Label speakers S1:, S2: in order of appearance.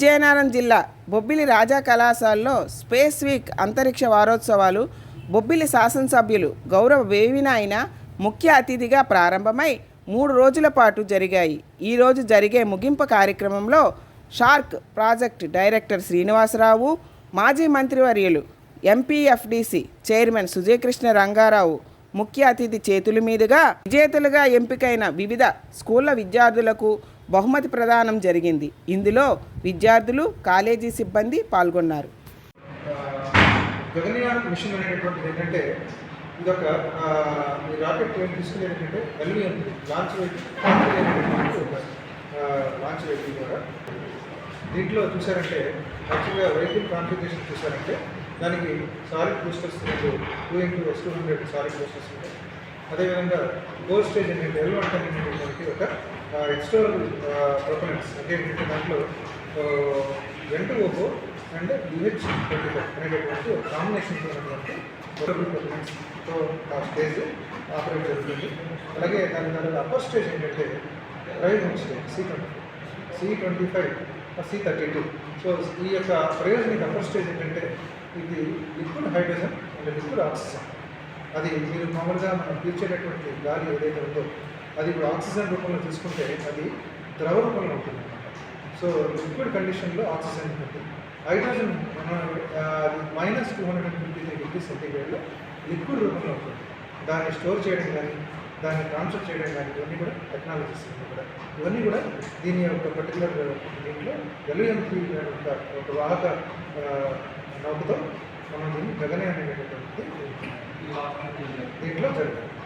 S1: విజయనగరం జిల్లా బొబ్బిలి రాజా కళాశాలలో space week అంతరిక్ష వారోత్సవాలు బొబ్బిలి శాసనసభ్యులు గౌరవ వేవినాయన ముఖ్య అతిథిగా ప్రారంభమై మూడు రోజుల పాటు జరిగాయి. ఈరోజు జరిగే ముగింపు కార్యక్రమంలో షార్క్ ప్రాజెక్ట్ డైరెక్టర్ శ్రీనివాసరావు మాజీ మంత్రివర్యులు ఎంపీఎఫ్డిసి చైర్మన్ సుజయకృష్ణ రంగారావు ముఖ్య అతిథి చేతుల మీదుగా విజేతలుగా ఎంపికైన వివిధ స్కూళ్ళ విద్యార్థులకు బహుమతి ప్రదానం జరిగింది. ఇందులో విద్యార్థులు కాలేజీ సిబ్బంది పాల్గొన్నారు.
S2: గగనయాన్ మిషన్ అనేటువంటిది ఏంటంటే ఇదొక ఆ, ఈ రాకెట్ ఏం తీసుకుని ఏంటంటే ఎల్విఎం లాంచ్ వెహికల్ ఒక లాంచ్ వెహికల్ ద్వారా దీంట్లో చూసారంటే యాక్చువల్గా వెహికల్ కాన్ఫిగరేషన్ చూసారంటే దానికి solid boosters two into two hundred solid boosters ఉంటాయి. అదేవిధంగా గోల్ స్టేజ్ ఏంటంటే ఎల్ వన్ టెన్ ఒక ఎక్స్టర్నల్ ప్రొపనెంట్స్ అంటే ఏంటంటే దాంట్లో వెంట ఓపో అండ్ యూహెచ్ ట్వంటీ ఫైవ్ అనేటటువంటి ఒక కాంబినేషన్ ఉన్నటువంటి పొరబుల్ ప్రొపనెంట్స్తో ఆ స్టేజ్ ఆపరేట్ జరుగుతుంది. అలాగే దాని తర్వాత అప్పర్ స్టేజ్ ఏంటంటే drive stage C twenty C twenty five C thirty two so ఈ యొక్క ప్రయోజనం అప్పర్ స్టేజ్ ఏంటంటే ఇది liquid hydrogen and liquid oxygen అది మీరు మామూలుగా మనం పీల్చేటటువంటి గాలి ఏదైతే ఉందో అది ఇప్పుడు ఆక్సిజన్ రూపంలో తీసుకుంటే అది ద్రవ రూపంలో ఉంటుంది సో లిక్విడ్ కండిషన్లో ఆక్సిజన్ ఉంటుంది. హైడ్రోజన్ మన అది minus two hundred and fifty three degree సెంటీగ్రేడ్లో liquid రూపంలో ఉంటుంది. దాన్ని స్టోర్ చేయడం కానీ దాన్ని ట్రాన్స్ఫర్ చేయడం కానీ ఇవన్నీ కూడా టెక్నాలజీస్ ఇవన్నీ కూడా ఇవన్నీ కూడా దీని యొక్క పర్టికులర్ దీంట్లో ఎల్ఎం ఒక ఒక వాహక నౌకతో మనం దీన్ని గగనే అనేటటువంటి దీంట్లో జరుగుతుంది